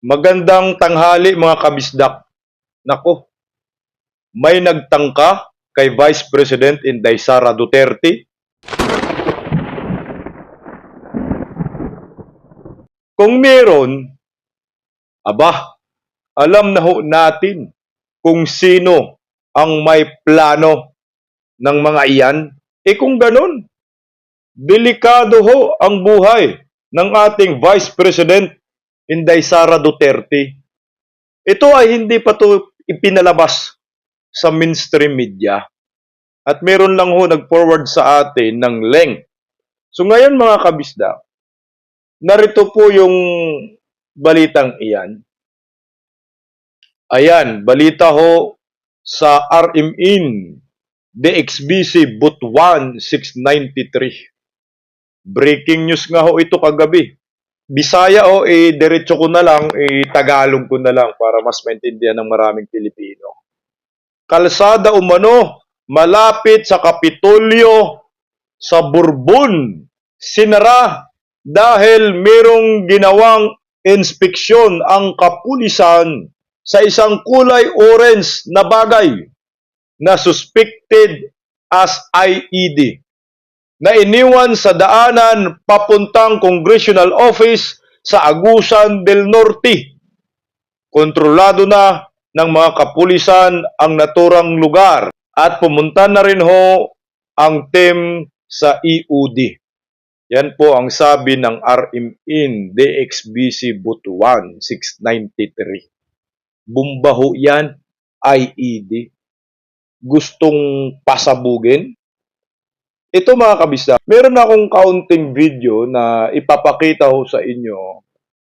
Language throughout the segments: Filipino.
Magandang tanghali mga kabisdak. Nako, may nagtangka kay Vice President Inday Sara Duterte. Kung meron, aba, alam na ho natin kung sino ang may plano ng mga iyan. E kung ganun, delikado ho ang buhay ng ating Vice President Inday Sara Duterte. Ito ay hindi pa to ipinalabas sa mainstream media. At meron lang ho nag-forward sa atin ng link. So ngayon mga kabisda, narito po yung balitang iyan. Ayan, balita ho sa RMIN DXBC Butuan 693. Breaking news nga ho ito kagabi. Bisaya o eh, diretso ko na lang, eh, Tagalog ko na lang para mas maintindihan ng maraming Pilipino. Kalsada umano, malapit sa Kapitolyo sa Bourbon, sinara dahil merong ginawang inspeksyon ang kapulisan sa isang kulay orange na bagay na suspected as IED na iniwan sa daanan papuntang Congressional Office sa Agusan del Norte. Kontrolado na ng mga kapulisan ang naturang lugar at pumunta na rin ho ang team sa EUD. Yan po ang sabi ng RMIN DXBC Butuan 693. Bumba ho yan, IED. Gustong pasabugin, ito mga kabisa, meron akong counting video na ipapakita ho sa inyo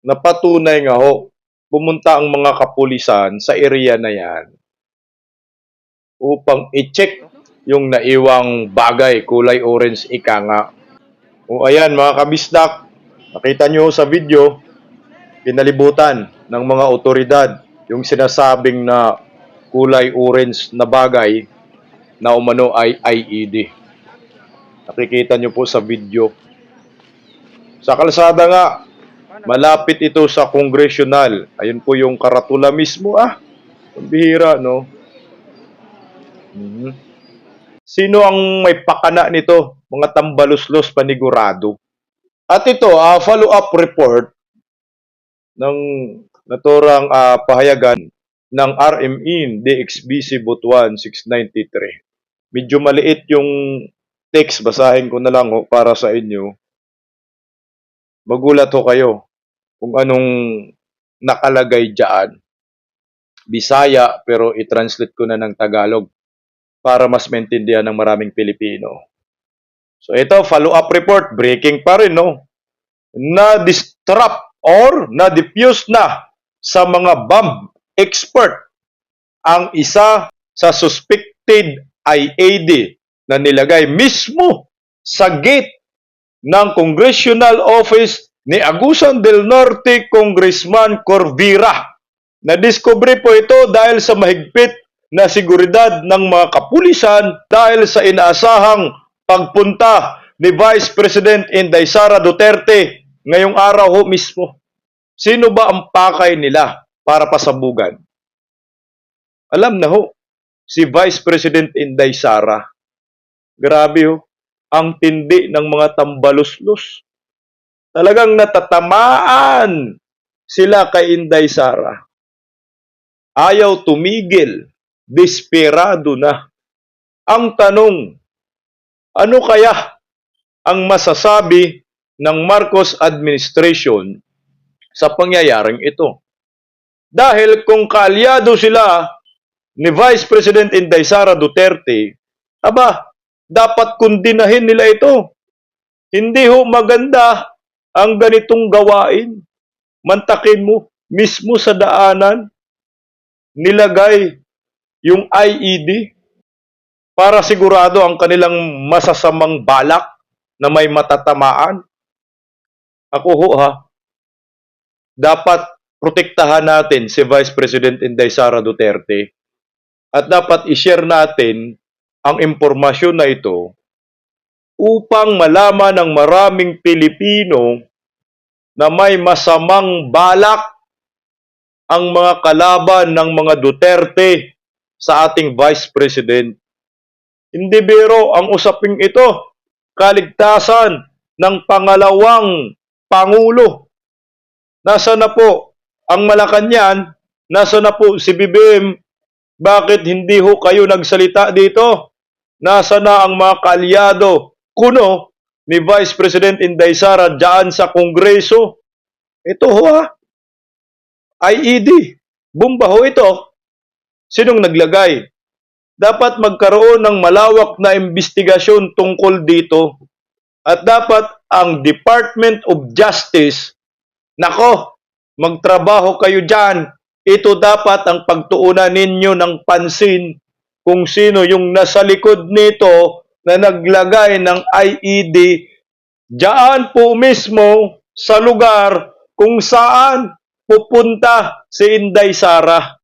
na patunay nga ho, pumunta ang mga kapulisan sa area na yan upang i-check yung naiwang bagay, kulay orange ika nga. O ayan mga kabisdak, nakita nyo sa video, pinalibutan ng mga otoridad yung sinasabing na kulay orange na bagay na umano ay IED. Nakikita nyo po sa video. Sa kalsada nga, malapit ito sa congressional. Ayun po yung karatula mismo. Ah, ang bihira, no? Mhm. Sino ang may pakana nito? Mga tambaluslos panigurado. At ito, ah, follow-up report ng naturang ah, pahayagan ng RMIN DXBC Butuan 693. Medyo maliit yung text, basahin ko na lang ho para sa inyo. Magulat ho kayo kung anong nakalagay dyan. Bisaya, pero i-translate ko na ng Tagalog para mas maintindihan ng maraming Pilipino. So ito, follow-up report, breaking pa rin, no? Na-distrap or na-diffuse na sa mga bomb expert ang isa sa suspected IAD na nilagay mismo sa gate ng Congressional Office ni Agusan del Norte Congressman Corvira. Nadiskubre po ito dahil sa mahigpit na seguridad ng mga kapulisan dahil sa inaasahang pagpunta ni Vice President Inday Sara Duterte ngayong araw ho mismo. Sino ba ang pakay nila para pasabugan? Alam na ho, si Vice President Inday Sara Grabe oh. Ang tindi ng mga tambaluslos. Talagang natatamaan sila kay Inday Sara. Ayaw tumigil. Desperado na. Ang tanong, ano kaya ang masasabi ng Marcos administration sa pangyayaring ito? Dahil kung kaalyado sila ni Vice President Inday Sara Duterte, aba, dapat kundinahin nila ito. Hindi ho maganda ang ganitong gawain. Mantakin mo mismo sa daanan, nilagay yung IED para sigurado ang kanilang masasamang balak na may matatamaan. Ako ho ha, dapat protektahan natin si Vice President Inday Sara Duterte at dapat i-share natin ang impormasyon na ito upang malaman ng maraming Pilipino na may masamang balak ang mga kalaban ng mga Duterte sa ating Vice President. Hindi biro ang usaping ito. Kaligtasan ng pangalawang Pangulo. Nasa na po ang Malacanang? Nasa na po si BBM? Bakit hindi ho kayo nagsalita dito? Nasa na ang mga kaalyado kuno ni Vice President Inday Sara dyan sa Kongreso? Ito ho ha. IED. Bomba ho ito. Sinong naglagay? Dapat magkaroon ng malawak na investigasyon tungkol dito. At dapat ang Department of Justice, nako, magtrabaho kayo dyan. Ito dapat ang pagtuunan ninyo ng pansin kung sino yung nasa likod nito na naglagay ng IED Diyan po mismo sa lugar kung saan pupunta si Inday Sara.